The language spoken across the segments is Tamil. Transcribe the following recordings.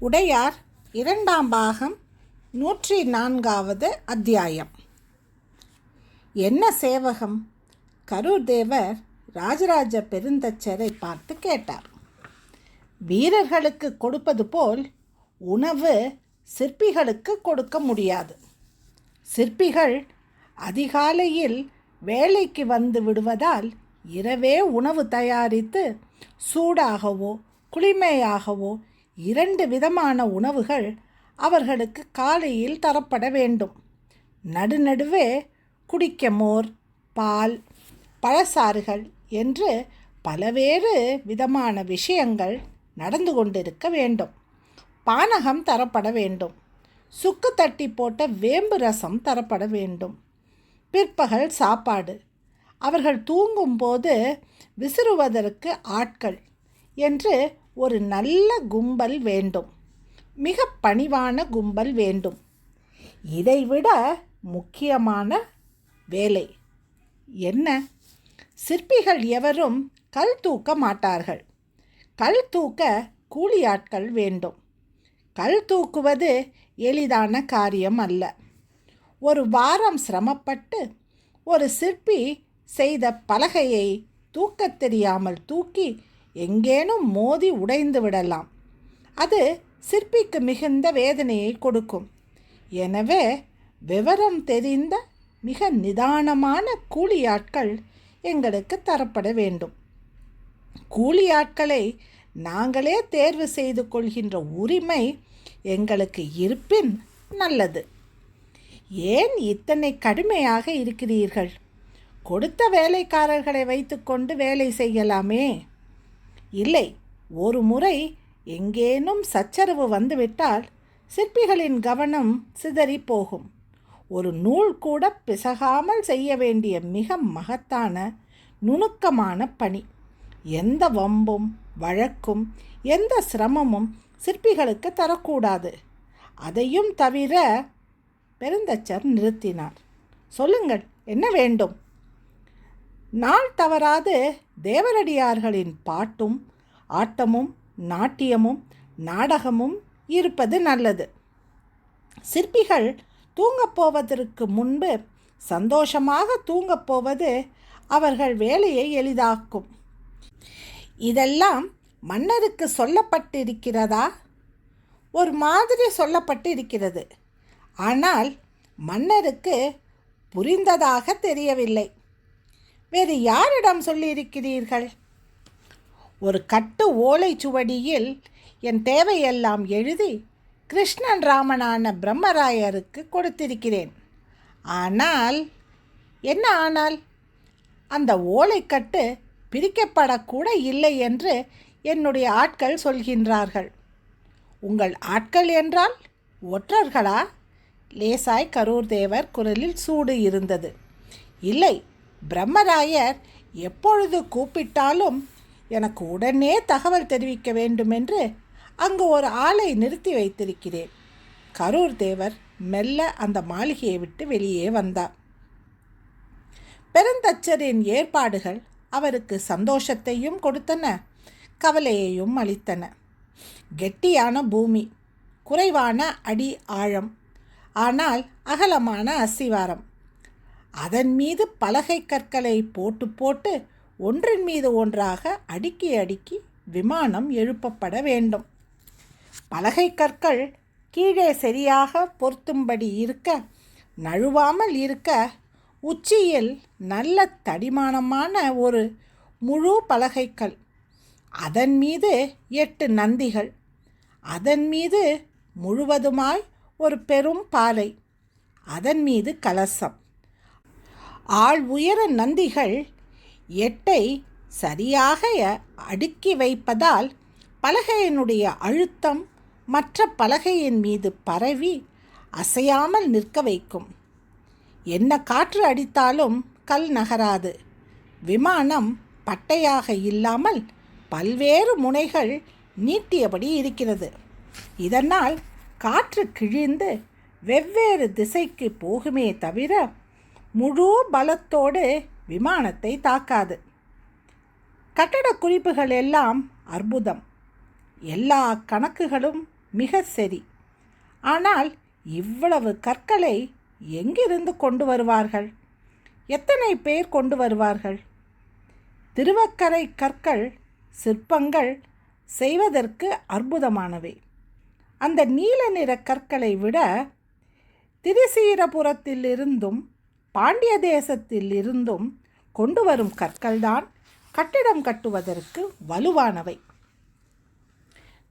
உடையார் இரண்டாம் பாகம் நூற்றி நான்காவது அத்தியாயம். என்ன சேவகம்? கரூர் தேவர் ராஜராஜ பெருந்தச்சரை பார்த்து கேட்டார். வீரர்களுக்கு கொடுப்பது போல் உணவு சிற்பிகளுக்கு கொடுக்க முடியாது. சிற்பிகள் அதிகாலையில் வேலைக்கு வந்து விடுவதால் இரவே உணவு தயாரித்து சூடாகவோ குளிமையாகவோ இரண்டு விதமான உணவுகள் அவர்களுக்கு காலையில் தரப்பட வேண்டும். நடுநடுவே குடிக்க மோர் பால் பழசாறுகள் என்று பலவேறு விதமான விஷயங்கள் நடந்து கொண்டிருக்க வேண்டும். பானகம் தரப்பட வேண்டும். சுக்கு தட்டி போட்ட வேம்பு ரசம் தரப்பட வேண்டும். பிற்பகல் சாப்பாடு. அவர்கள் தூங்கும்போது விசிறுவதற்கு ஆட்கள் என்று ஒரு நல்ல கும்பல் வேண்டும். மிக பணிவான கும்பல் வேண்டும். இதைவிட முக்கியமான வேலை என்ன? சிற்பிகள் எவரும் கல் தூக்க மாட்டார்கள். கல் தூக்க கூலி ஆட்கள் வேண்டும். கல் தூக்குவது எளிதான காரியம் அல்ல. ஒரு வாரம் சிரமப்பட்டு ஒரு சிற்பி செய்த பலகையை தூக்கத் தெரியாமல் தூக்கி எங்கேனும் மோதி உடைந்து விடலாம். அது சிற்பிக்கு மிகுந்த வேதனையை கொடுக்கும். எனவே விவரம் தெரிந்த மிக நிதானமான கூலியாட்கள் எங்களுக்கு தரப்பட வேண்டும். கூலியாட்களை நாங்களே தேர்வு செய்து கொள்கின்ற உரிமை எங்களுக்கு இருப்பின் நல்லது. ஏன் இத்தனை கடுமையாக இருக்கிறீர்கள்? கொடுத்த வேலைக்காரர்களை வைத்துக்கொண்டு வேலை செய்யலாமே? இல்லை ஒரு முறை எங்கேனும் சச்சரவு வந்துவிட்டால் சிற்பிகளின் கவனம் சிதறி போகும் ஒரு நூல் கூட பிசகாமல் செய்ய வேண்டிய மிக மகத்தான நுணுக்கமான பணி. எந்த வம்பும் வழக்கும் எந்த சிரமமும் சிற்பிகளுக்கு தரக்கூடாது. அதையும் தவிர பெருந்தச்சர் நிறுத்தினார். சொல்லுங்கள் என்ன வேண்டும்? நாள் தவறாது தேவரடியார்களின் பாட்டும் ஆட்டமும் நாட்டியமும் நாடகமும் இருப்பது நல்லது. சிற்பிகள் தூங்கப் போவதற்கு முன்பு சந்தோஷமாக தூங்கப் போவது அவர்கள் வேலையை எளிதாக்கும். இதெல்லாம் மன்னருக்கு சொல்லப்பட்டிருக்கிறதா? ஒரு மாதிரி சொல்லப்பட்டு இருக்கிறது ஆனால் மன்னருக்கு புரிந்ததாக தெரியவில்லை. வேறு யாரிடம் சொல்லியிருக்கிறீர்கள்? ஒரு கட்டு ஓலைச்சுவடியில் என் தேவையெல்லாம் எழுதி கிருஷ்ணன் ராமனான பிரம்மராயருக்கு கொடுத்திருக்கிறேன். ஆனால் என்ன ஆனால்? அந்த ஓலைக்கட்டு பிரிக்கப்படக்கூட இல்லை என்று என்னுடைய ஆட்கள் சொல்கின்றார்கள். உங்கள் ஆட்கள் என்றால் ஒற்றர்களா? லேசாய் கரூர் தேவர் குரலில் சூடு இருந்தது. இல்லை பிரம்மராயர் எப்பொழுது கூப்பிட்டாலும் எனக்கு உடனே தகவல் தெரிவிக்க வேண்டுமென்று அங்கு ஒரு ஆளை நிறுத்தி வைத்திருக்கிறேன். கரூர் தேவர் மெல்ல அந்த மாளிகையை விட்டு வெளியே வந்தார். பெருந்தச்சரின் ஏற்பாடுகள் அவருக்கு சந்தோஷத்தையும் கொடுத்தன கவலையையும் அளித்தன. கெட்டியான பூமி குறைவான அடி ஆழம் ஆனால் அகலமான அசிவாரம். அதன் மீது பலகை கற்களை போட்டு போட்டு ஒன்றின் மீது ஒன்றாக அடுக்கி அடுக்கி விமானம் எழுப்பப்பட வேண்டும். பலகை கற்கள் கீழே சரியாக பொருத்தும்படி இருக்க நழுவாமல் இருக்க உச்சியில் நல்ல தடிமானமான ஒரு முழு பலகைக்கல் அதன் மீது எட்டு நந்திகள் அதன் மீது முழுவதுமாய் ஒரு பெரும் பாலை அதன் மீது கலசம். ஆள் உயர நந்திகள் எட்டை சரியாக அடுக்கி வைப்பதால் பலகையினுடைய அழுத்தம் மற்ற பலகையின் மீது பரவி அசையாமல் நிற்க வைக்கும். என்ன காற்று அடித்தாலும் கல் நகராது. விமானம் பட்டையாக இல்லாமல் பல்வேறு முனைகள் நீட்டியபடி இருக்கிறது. இதனால் காற்று கிழிந்து வெவ்வேறு திசைக்கு போகுமே தவிர முழு பலத்தோடு விமானத்தை தாக்காது. கட்டட குறிப்புகள் எல்லாம் அற்புதம். எல்லா கணக்குகளும் மிக சரி. ஆனால் இவ்வளவு கற்களை எங்கிருந்து கொண்டு வருவார்கள்? எத்தனை பேர் கொண்டு வருவார்கள்? திருவக்கரை கற்கள் சிற்பங்கள் செய்வதற்கு அற்புதமானவை. அந்த நீல நிற கற்களை விட திருசீரபுரத்திலிருந்தும் பாண்டிய தேசத்தில் இருந்தும் கொண்டு வரும் கற்கள்தான் கட்டிடம் கட்டுவதற்கு வலுவானவை.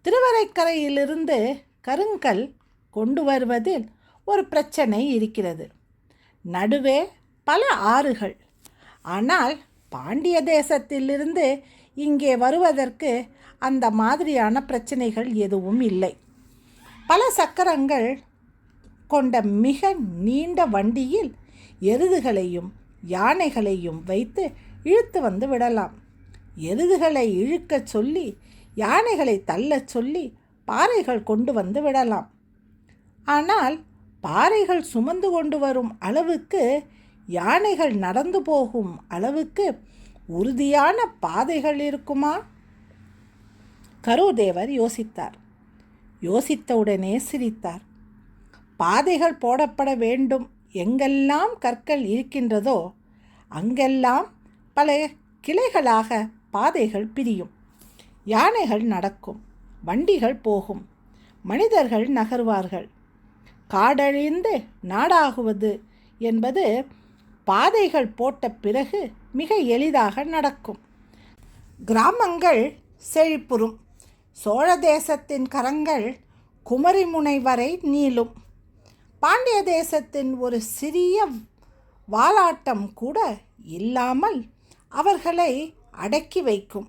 திருவரைக்கரையிலிருந்து கருங்கல் கொண்டு வருவதில் ஒரு பிரச்சனை இருக்கிறது. நடுவே பல ஆறுகள். ஆனால் பாண்டிய தேசத்திலிருந்து இங்கே வருவதற்கு அந்த மாதிரியான பிரச்சனைகள் எதுவும் இல்லை. பல சக்கரங்கள் கொண்ட மிக நீண்ட வண்டியில் எருதுகளையும் யானைகளையும் வைத்து இழுத்து வந்து விடலாம். எருதுகளை இழுக்கச் சொல்லி யானைகளை தள்ளச் சொல்லி பாறைகள் கொண்டு வந்து விடலாம். ஆனால் பாறைகள் சுமந்து கொண்டு வரும் அளவுக்கு யானைகள் நடந்து போகும் அளவுக்கு உறுதியான பாதைகள் இருக்குமா? கருதேவர் யோசித்தார். யோசித்தவுடனே சிரித்தார். பாதைகள் போடப்பட வேண்டும். எங்கெல்லாம் கற்கள் இருக்கின்றதோ அங்கெல்லாம் பல கிளைகளாக பாதைகள் பிரியும். யானைகள் நடக்கும் வண்டிகள் போகும் மனிதர்கள் நகர்வார்கள். காடழிந்து நாடாகுவது என்பது பாதைகள் போட்ட பிறகு மிக எளிதாக நடக்கும். கிராமங்கள் செழிப்புறும். சோழ தேசத்தின் கரங்கள் குமரிமுனை வரை நீளும். பாண்டிய தேசத்தின் ஒரு சிறிய வாலாட்டம் கூட இல்லாமல் அவர்களை அடக்கி வைக்கும்.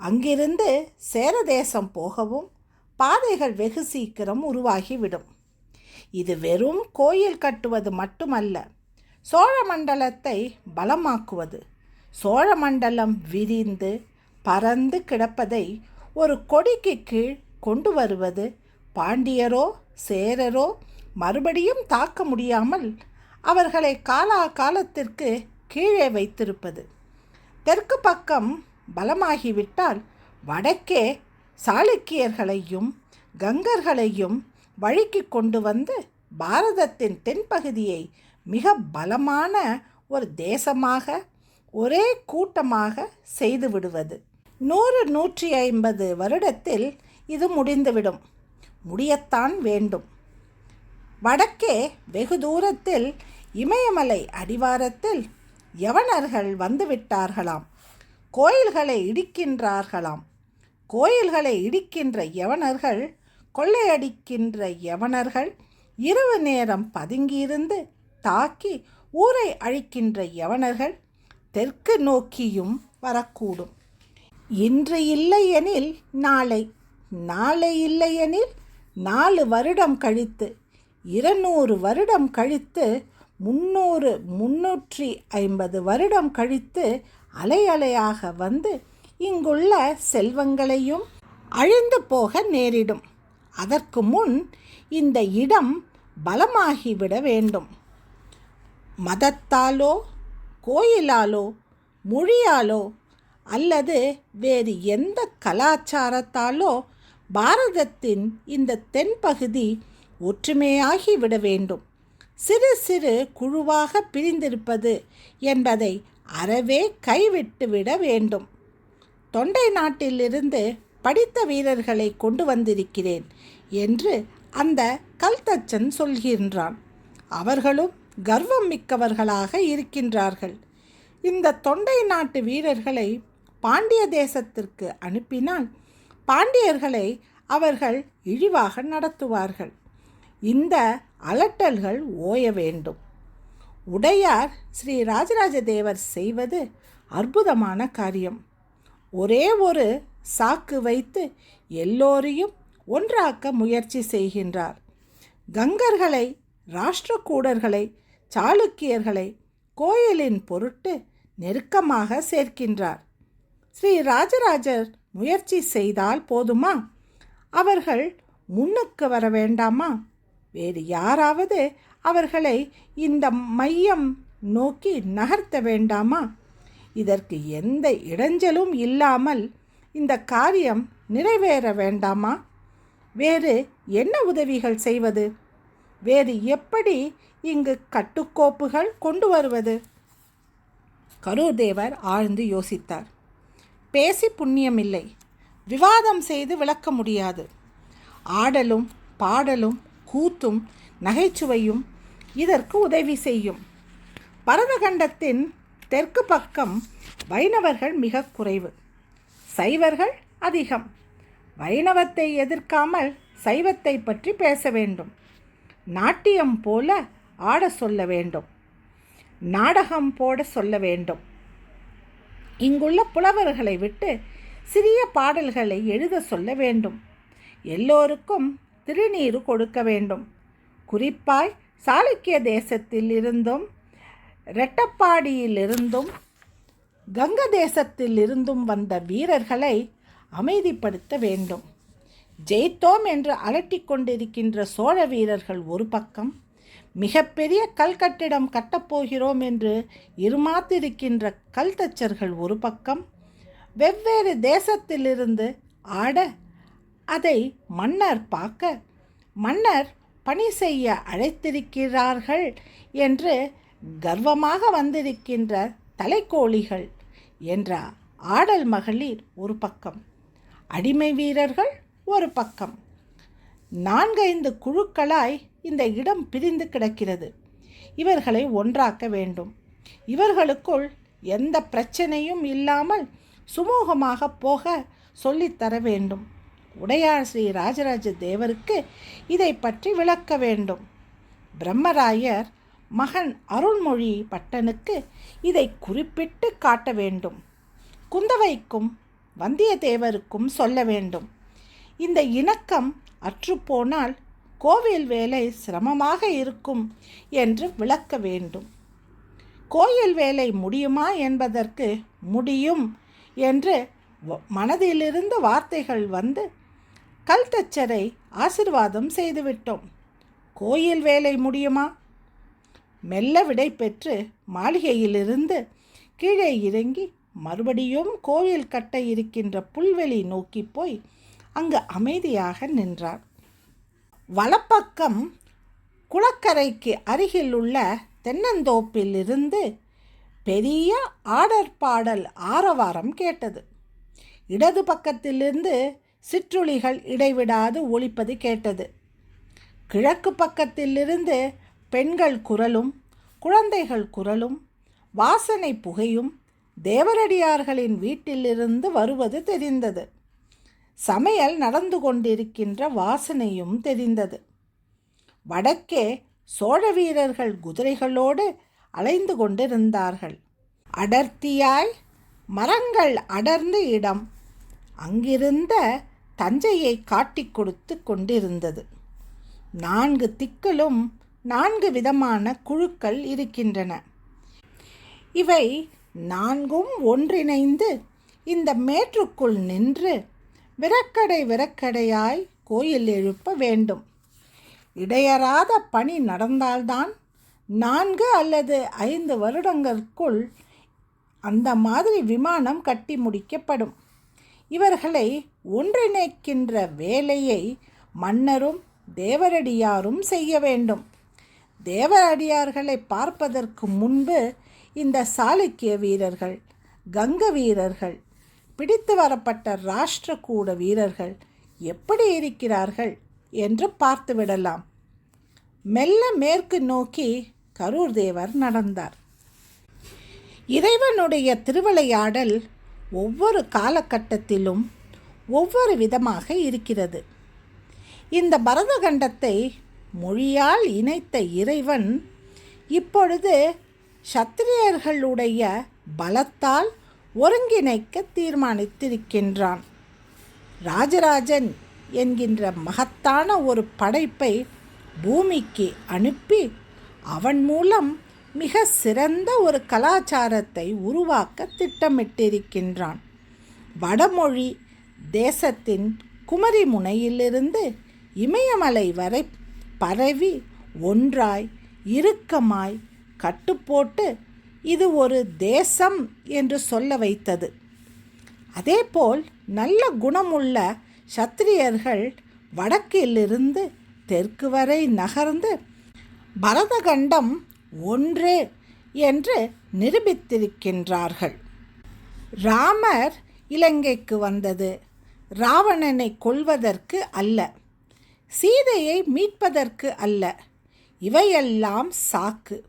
அங்கிருந்து சேரதேசம் போகவும் பாதைகள் வெகு சீக்கிரம் உருவாகிவிடும். இது வெறும் கோயில் கட்டுவது மட்டுமல்ல சோழ மண்டலத்தை பலமாக்குவது. சோழ மண்டலம் விரிந்து பறந்து கிடப்பதை ஒரு கொடிக்கு கீழ் கொண்டு வருவது பாண்டியரோ சேரரோ மறுபடியும் தாக்க முடியாமல் அவர்களை காலா காலத்திற்கு கீழே வைத்திருப்பது. தெற்கு பக்கம் பலமாகிவிட்டால் வடக்கே சாளுக்கியர்களையும் கங்கர்களையும் வழிக்கு கொண்டு வந்து பாரதத்தின் தென்பகுதியை மிக பலமான ஒரு தேசமாக ஒரே கூட்டமாக செய்து விடுவது. நூறு நூற்றி ஐம்பது வருடத்தில் இது முடிந்துவிடும். முடியத்தான் வேண்டும். வடக்கே வெகு தூரத்தில் இமயமலை அடிவாரத்தில் யவனர்கள் வந்துவிட்டார்களாம் கோயில்களை இடிக்கின்றார்களாம். கோயில்களை இடிக்கின்ற யவனர்கள் கொள்ளையடிக்கின்ற யவனர்கள் இரவு நேரம் பதுங்கியிருந்து தாக்கி ஊரை அழிக்கின்ற யவனர்கள் தெற்கு நோக்கியும் வரக்கூடும். இன்று இல்லையெனில் நாளை நாளை இல்லையெனில் நாலு வருடம் கழித்து இருநூறு வருடம் கழித்து முன்னூறு முன்னூற்றி ஐம்பது வருடம் கழித்து அலை அலையாக வந்து இங்குள்ள செல்வங்களையும் அழிந்து போக நேரிடும். அதற்கு முன் இந்த இடம் பலமாகிவிட வேண்டும். மதத்தாலோ கோயிலாலோ மொழியாலோ அல்லது வேறு எந்த கலாச்சாரத்தாலோ பாரதத்தின் இந்த தென்பகுதி ஒற்றுமையாகி விட வேண்டும் சிறு சிறு குழுவாக பிரிந்திருப்பது என்பதை அறவே கைவிட்டு விட வேண்டும். தொண்டை நாட்டிலிருந்து படித்த வீரர்களை கொண்டு வந்திருக்கிறேன் என்று அந்த கல்தச்சன் சொல்கின்றான். அவர்களும் கர்வம் மிக்கவர்களாக இருக்கின்றார்கள். இந்த தொண்டை நாட்டு வீரர்களை பாண்டிய தேசத்திற்கு அனுப்பினால் பாண்டியர்களை அவர்கள் இழிவாக நடத்துவார்கள். இந்த அலட்டல்கள் ஓய வேண்டும். உடையார் ஸ்ரீ ராஜராஜ தேவர் செய்வது அற்புதமான காரியம். ஒரே ஒரு சாக்கு வைத்து எல்லோரையும் ஒன்றாக்க முயற்சி செய்கின்றார். கங்கர்களை ராஷ்டிரக்கூடர்களை சாளுக்கியர்களை கோயிலின் பொருட்டு நெருக்கமாக சேர்க்கின்றார். ஸ்ரீ ராஜராஜர் முயற்சி செய்தால் போதுமா? அவர்கள் முன்னுக்கு வர வேண்டாமா? வேறு யாராவது அவர்களை இந்த மையம் நோக்கி நகர்த்த வேண்டாமா? இதற்கு எந்த இடைஞ்சலும் இல்லாமல் இந்த காரியம் நிறைவேற வேண்டாமா? வேறு என்ன உதவிகள் செய்வது? வேறு எப்படி இங்கு கட்டுக்கோப்புகள் கொண்டு வருவது? கரூர்தேவர் ஆழ்ந்து யோசித்தார். பேசி புண்ணியமில்லை. விவாதம் செய்து விளக்க முடியாது. ஆடலும் பாடலும் கூத்தும் நகைச்சுவையும் இதற்கு உதவி செய்யும். பரதகண்டத்தின் தெற்கு பக்கம் வைணவர்கள் மிக குறைவு. சைவர்கள் அதிகம். வைணவத்தை எதிர்க்காமல் சைவத்தை பற்றி பேச வேண்டும். நாட்டியம் போல ஆட சொல்ல வேண்டும். நாடகம் போட சொல்ல வேண்டும். இங்குள்ள புலவர்களை விட்டு சிறிய பாடல்களை எழுத சொல்ல வேண்டும். எல்லோருக்கும் திருநீறு கொடுக்க வேண்டும். குறிப்பாய் சாளுக்கிய தேசத்தில் இருந்தும் ரெட்டப்பாடியிலிருந்தும் கங்க தேசத்தில் இருந்தும் வந்த வீரர்களை அமைதிப்படுத்த வேண்டும். ஜெயித்தோம் என்று அலட்டிக் கொண்டிருக்கின்ற சோழ வீரர்கள் ஒரு பக்கம் மிகப்பெரிய கல்கட்டிடம் கட்டப்போகிறோம் என்று இருமாத்திருக்கின்ற கல்தச்சர்கள் ஒரு பக்கம் வெவ்வேறு தேசத்திலிருந்து ஆட அதை மன்னர் பார்க்க மன்னர் பணி செய்ய அழைத்திருக்கிறார்கள் என்று கர்வமாக வந்திருக்கின்ற தலைக்கோழிகள் என்ற ஆடல் மகளிர் ஒரு பக்கம் அடிமை வீரர்கள் ஒரு பக்கம். நான்கைந்து குழுக்களாய் இந்த இடம் பிரிந்து கிடக்கிறது. இவர்களை ஒன்றாக்க வேண்டும். இவர்களுக்குள் எந்த பிரச்சனையும் இல்லாமல் சுமூகமாக போக சொல்லித்தர வேண்டும். உடையார் ஸ்ரீ ராஜராஜ தேவருக்கு இதை பற்றி விளக்க வேண்டும். பிரம்மராயர் மகன் அருள்மொழி பட்டனுக்கு இதை குறிப்பிட்டு காட்ட வேண்டும். குந்தவைக்கும் வந்தியத்தேவருக்கும் சொல்ல வேண்டும். இந்த இணக்கம் அற்றுப்போனால் கோவில் வேலை சிரமமாக இருக்கும் என்று விளக்க வேண்டும். கோயில் வேலை முடியுமா என்பதற்கு முடியும் என்று மனதிலிருந்து வார்த்தைகள் வந்து கல்தச்சரை ஆசிர்வாதம் செய்துவிட்டோம். கோயில் வேலை முடியுமா? மெல்ல விடை பெற்று மாளிகையிலிருந்து கீழே இறங்கி மறுபடியும் கோயில் கட்ட இருக்கின்ற புல்வெளி நோக்கி போய் அங்கு அமைதியாக நின்றார். வலப்பக்கம் குளக்கரைக்கு அருகில் உள்ள தென்னந்தோப்பில் இருந்து பெரிய ஆடற்பாடல் ஆரவாரம் கேட்டது. இடது பக்கத்திலிருந்து சிற்றுளிகள் இடைவிடாது ஒழிப்பது கேட்டது. கிழக்கு பக்கத்திலிருந்து பெண்கள் குரலும் குழந்தைகள் குரலும் வாசனை புகையும் தேவரடியார்களின் வீட்டிலிருந்து வருவது தெரிந்தது. சமையல் நடந்து கொண்டிருக்கின்ற வாசனையும் தெரிந்தது. வடக்கே சோழ வீரர்கள் குதிரைகளோடு அலைந்து கொண்டிருந்தார்கள். அடர்த்தியாய் மரங்கள் அடர்ந்த இடம். அங்கிருந்த தஞ்சையை காட்டிக் கொடுத்து கொண்டிருந்தது. நான்கு திக்களும் நான்கு விதமான குழுக்கள் இருக்கின்றன. இவை நான்கும் ஒன்றிணைந்து இந்த மேற்றுக்குள் நின்று விரக்கடை விரக்கடையாய் கோயில் எழுப்ப வேண்டும். இடையறாத பணி நடந்தால்தான் நான்கு அல்லது ஐந்து வருடங்களுக்குள் அந்த மாதிரி விமானம் கட்டி முடிக்கப்படும். இவர்களை ஒன்றிணைக்கின்ற வேலையை மன்னரும் தேவரடியாரும் செய்ய வேண்டும். தேவரடியார்களை பார்ப்பதற்கு முன்பு இந்த சாளுக்கிய வீரர்கள் கங்க வீரர்கள் பிடித்து வரப்பட்ட ராஷ்டிரகூட வீரர்கள் எப்படி இருக்கிறார்கள் என்று பார்த்துவிடலாம். மெல்ல மேற்கு நோக்கி கரூர் தேவர் நடந்தார். இறைவனுடைய திருவிளையாடல் ஒவ்வொரு காலகட்டத்திலும் ஒவ்வொரு விதமாக இருக்கிறது. இந்த பரதகண்டத்தை மொழியால் இணைத்த இறைவன் இப்பொழுது சத்திரியர்களுடைய பலத்தால் ஒருங்கிணைக்க தீர்மானித்திருக்கின்றான். ராஜராஜன் என்கின்ற மகத்தான ஒரு படைப்பை பூமிக்கு அனுப்பி அவன் மூலம் மிக சிறந்த ஒரு கலாச்சாரத்தை உருவாக்க திட்டமிட்டிருக்கின்றான். வடமொழி தேசத்தின் குமரி முனையிலிருந்து இமயமலை வரை பரவி ஒன்றாய் இறுக்கமாய் கட்டுப்போட்டு இது ஒரு தேசம் என்று சொல்ல வைத்தது. அதேபோல் நல்ல குணமுள்ள சத்திரியர்கள் வடக்கிலிருந்து தெற்கு வரை நகர்ந்து பரதகண்டம் ஒன்று என்று நிரூபித்திருக்கின்றார்கள். ராமர் இலங்கைக்கு வந்தது. ராவணனை கொல்வதற்கு அல்ல சீதையை மீட்பதற்கு அல்ல இவையெல்லாம் சாக்கு.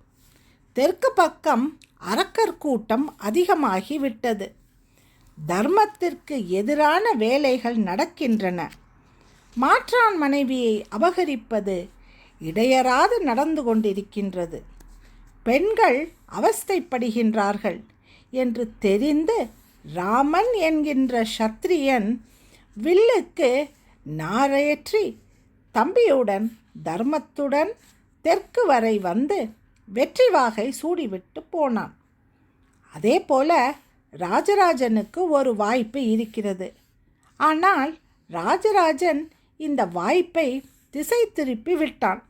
தெற்கு பக்கம் அரக்கர் கூட்டம் அதிகமாகிவிட்டது. தர்மத்திற்கு எதிரான வேலைகள் நடக்கின்றன. மாற்றான் மனைவியை அபகரிப்பது இடையராது நடந்து கொண்டிருக்கின்றது. பெண்கள் அவஸ்தைப்படுகின்றார்கள் என்று தெரிந்து ராமன் என்கின்ற சத்திரியன் வில்லுக்கு நாரையற்றி தம்பியுடன் தர்மத்துடன் தெற்கு வரை வந்து வெற்றி வாகை சூடிவிட்டு போனான். அதே போல ராஜராஜனுக்கு ஒரு வாய்ப்பு இருக்கிறது. ஆனால் ராஜராஜன் இந்த வாய்ப்பை திசை திருப்பி விட்டான்.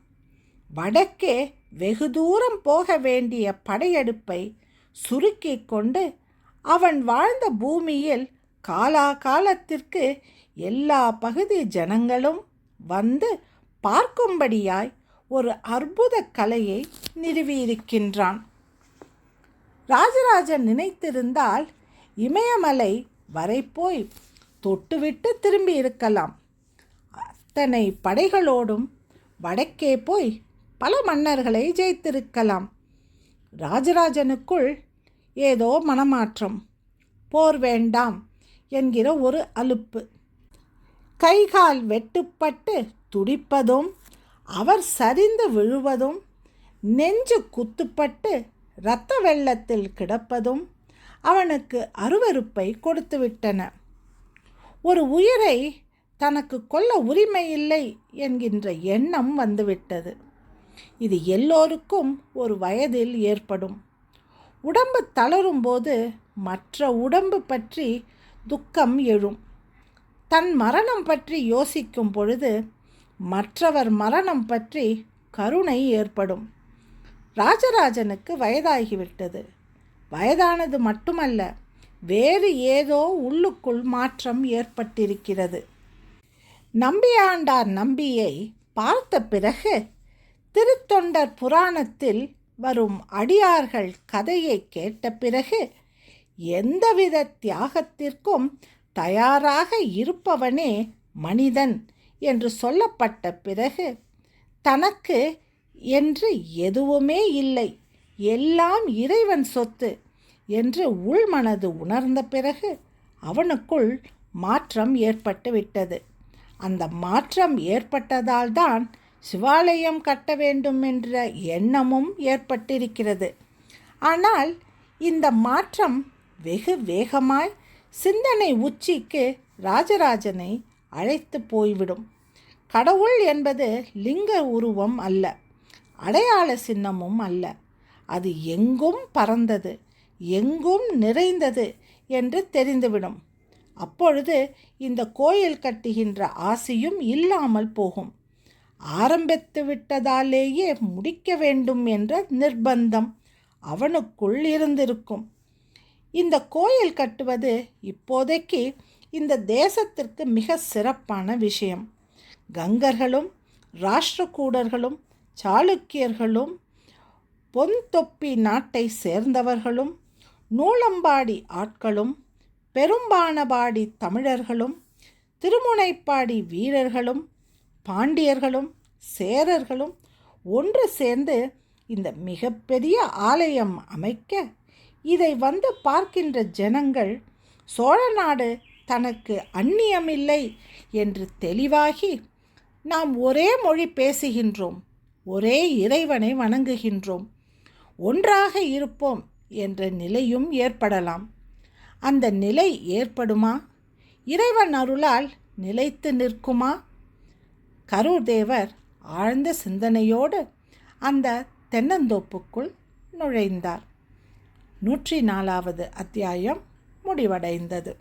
வடக்கே வெகு தூரம் போக வேண்டிய படையெடுப்பை சுருக்கி கொண்டு அவன் வாழ்ந்த பூமியில் காலாகாலத்திற்கு எல்லா பகுதி ஜனங்களும் வந்து பார்க்கும்படியாய் ஒரு அற்புத கலையை நிறுவியிருக்கின்றான். ராஜராஜன் நினைத்திருந்தால் இமயமலை வரை போய் தொட்டுவிட்டு திரும்பி இருக்கலாம். அத்தனை படைகளோடும் வடக்கே போய் பல மன்னர்களை ஜெயித்திருக்கலாம். ராஜராஜனுக்குள் ஏதோ மனமாற்றம் போர் வேண்டாம் என்கிற ஒரு அலுப்பு. கைகால் வெட்டுப்பட்டு துடிப்பதும் அவர் சரிந்து விழுவதும் நெஞ்சு குத்துப்பட்டு இரத்த வெள்ளத்தில் கிடப்பதும் அவனுக்கு அருவருப்பை கொடுத்துவிட்டன. ஒரு உயிரை தனக்கு கொல்ல உரிமை இல்லை என்கின்ற எண்ணம் வந்துவிட்டது. இது எல்லோருக்கும் ஒரு வயதில் ஏற்படும். உடம்பு தளரும்போது மற்ற உடம்பு பற்றி துக்கம் எழும். தன் மரணம் பற்றி யோசிக்கும் பொழுது மற்றவர் மரணம் பற்றி கருணை ஏற்படும். ராஜராஜனுக்கு வயதாகிவிட்டது. வயதானது மட்டுமல்ல வேறு ஏதோ உள்ளுக்குள் மாற்றம் ஏற்பட்டிருக்கிறது. நம்பியாண்டார் நம்பியை பார்த்த பிறகு திருத்தொண்டர் புராணத்தில் வரும் அடியார்கள் கதையை கேட்ட பிறகு எந்தவித தியாகத்திற்கும் தயாராக இருப்பவனே மனிதன் என்று சொல்லப்பட்ட பிறகு தனக்கு என்று எதுவுமே இல்லை. எல்லாம் இறைவன் சொத்து என்று உள்மனது உணர்ந்த பிறகு அவனுக்குள் மாற்றம் ஏற்பட்டு விட்டது அந்த மாற்றம் ஏற்பட்டதால்தான் சிவாலயம் கட்ட வேண்டும் என்ற எண்ணமும் ஏற்பட்டிருக்கிறது. ஆனால் இந்த மாற்றம் வெகு வேகமாய் சிந்தனை உச்சிக்கு ராஜராஜனை அழைத்து போய்விடும். கடவுள் என்பது லிங்க உருவம் அல்ல அடையாள சின்னமும் அல்ல. அது எங்கும் பறந்தது எங்கும் நிறைந்தது என்று தெரிந்துவிடும். அப்பொழுது இந்த கோயில் கட்டுகின்ற ஆசையும் இல்லாமல் போகும். ஆரம்பித்து விட்டதாலேயே முடிக்க வேண்டும் என்ற நிர்பந்தம் அவனுக்குள் இருந்திருக்கும். இந்த கோயில் கட்டுவது இப்போதைக்கு இந்த தேசத்திற்கு மிக சிறப்பான விஷயம். கங்கர்களும் ராஷ்டிரகூடர்களும் சாளுக்கியர்களும் பொன்தொப்பி நாட்டை சேர்ந்தவர்களும் நூலம்பாடி ஆட்களும் பெரும்பானபாடி தமிழர்களும் திருமுனைப்பாடி வீரர்களும் பாண்டியர்களும் சேரர்களும் ஒன்று சேர்ந்து இந்த மிகப்பெரிய ஆலயம் அமைக்க இதை வந்து பார்க்கின்ற ஜனங்கள் சோழ நாடு தனக்கு அந்நியமில்லை என்று தெளிவாகி நாம் ஒரே மொழி பேசுகின்றோம் ஒரே இறைவனை வணங்குகின்றோம் ஒன்றாக இருப்போம் என்ற நிலையும் ஏற்படலாம். அந்த நிலை ஏற்படுமா? இறைவன் அருளால் நிலைத்து நிற்குமா? கரூர் தேவர் ஆழ்ந்த சிந்தனையோடு அந்த தென்னந்தோப்புக்குள் நுழைந்தார். நூற்றி நாலாவது அத்தியாயம் முடிவடைந்தது.